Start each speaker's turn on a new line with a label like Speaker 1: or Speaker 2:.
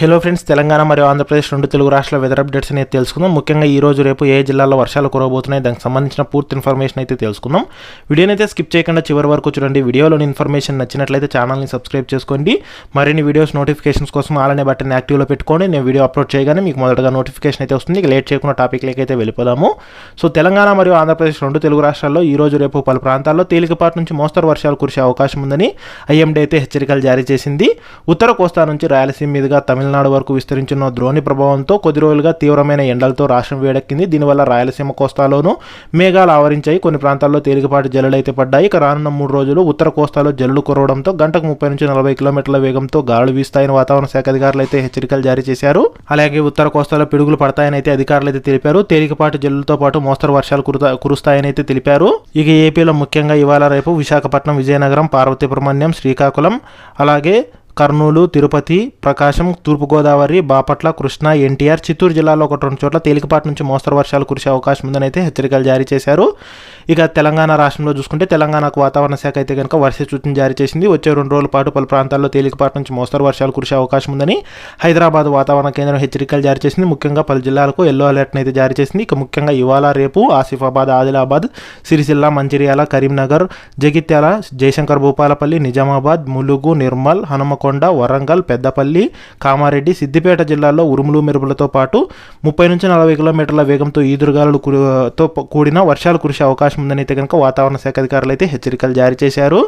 Speaker 1: hello friends Telangana మరియు ఆంధ్రప్రదేశ్ రెండు తెలుగు రాష్ట్రాల వెదర్ అప్డేట్స్ అనేది తెలుసుకుందాం ముఖ్యంగా ఈ రోజు రేపు ఏ జిల్లాలో వర్షాలు కురవబోతున్నాయి దానికి సంబంధించిన పూర్తి ఇన్ఫర్మేషన్ అయితే తెలుసుకుందాం వీడియోని అయితే స్కిప్ చేయకుండా చివరి వరకు చూడండి వీడియోలోని ఇన్ఫర్మేషన్ నచ్చినట్లయితే ఛానల్ని సబ్స్క్రైబ్ చేసుకోండి మరిన్ని వీడియోస్ నోటిఫికేషన్స్ కోసం అలానే బటన్ యాక్టివ్లో పెట్టుకోండి నేను వీడియో అప్లోడ్ చేయగానే మీకు మొదటగా నోటిఫికేషన్ అయితే వస్తుంది లేట్ చేయకుండా టాపిక్లోకి అయితే వెళ్ళిపోదాము సో తెలంగాణ మరియు ఆంధ్రప్రదేశ్ రెండు తెలుగు రాష్ట్రాల్లో ఈ రోజు రేపు పలు ప్రాంతాల్లో తేలికపాటి నుంచి మోస్తరు వర్షాలు కురిసే అవకాశం ఉందని ఐఎండీ అయితే హెచ్చరికలు జారీ చేసింది ఉత్తర కోస్తా నుంచి రాయలసీమ మీదుగా తమిళ తమిళనాడు వరకు విస్తరించిన ద్రోణి ప్రభావంతో కొద్ది రోజులుగా తీవ్రమైన ఎండలతో రాష్ట్రం వేడెక్కింది దీనివల్ల రాయలసీమ కోస్తాలోనూ మేఘాలు ఆవరించాయి కొన్ని ప్రాంతాల్లో తేలికపాటి జల్లులైతే పడ్డాయి ఇక రానున్న మూడు రోజులు ఉత్తర కోస్తాలో జల్లులు కురవడంతో గంటకు ముప్పై నుంచి నలభై కిలోమీటర్ల వేగంతో గాలులు వీస్తాయని వాతావరణ శాఖ అధికారులు అయితే హెచ్చరికలు జారీ చేశారు అలాగే ఉత్తర కోస్తాలో పిడుగులు పడతాయని అయితే అధికారులు అయితే తెలిపారు తేలికపాటి జల్లులతో పాటు మోస్తరు వర్షాలు కురుస్తాయని అయితే తెలిపారు ఇక ఏపీలో ముఖ్యంగా ఇవాళ రేపు విశాఖపట్నం విజయనగరం పార్వతీపురమణ్యం శ్రీకాకుళం అలాగే కర్నూలు తిరుపతి ప్రకాశం తూర్పుగోదావరి బాపట్ల కృష్ణా ఎన్టీఆర్ చిత్తూరు జిల్లాలో ఒకటి రెండు చోట్ల తేలికపాటి నుంచి మోస్తరు వర్షాలు కురిసే అవకాశం ఉందని అయితే హెచ్చరికలు జారీ చేశారు ఇక తెలంగాణ రాష్ట్రంలో చూసుకుంటే తెలంగాణకు వాతావరణ శాఖ అయితే కనుక వర్ష సూచన జారీ చేసింది వచ్చే రెండు రోజుల పాటు పలు ప్రాంతాల్లో తేలికపాటి నుంచి మోస్తరు వర్షాలు కురిసే అవకాశం ఉందని హైదరాబాద్ వాతావరణ కేంద్రం హెచ్చరికలు జారీ చేసింది ముఖ్యంగా పలు జిల్లాలకు ఎల్లో అలర్ట్ని అయితే జారీ చేసింది ఇక ముఖ్యంగా ఇవాళ రేపు ఆసిఫాబాద్ ఆదిలాబాద్ సిరిసిల్ల మంచిర్యాల కరీంనగర్ జగిత్యాల జయశంకర్ భూపాలపల్లి నిజామాబాద్ ములుగు నిర్మల్ హనుమకొండ వరంగల్ పెద్దపల్లి కామారెడ్డి సిద్దిపేట జిల్లాల్లో ఉరుములు మెరుపులతో పాటు ముప్పై నుంచి నలభై కిలోమీటర్ల వేగంతో ఈదురుగాలు కూడిన వర్షాలు కురిసే అవకాశం అవకాశం ఉందని అయితే కనుక వాతావరణ శాఖ అధికారులు అయితే హెచ్చరికలు జారీ చేశారు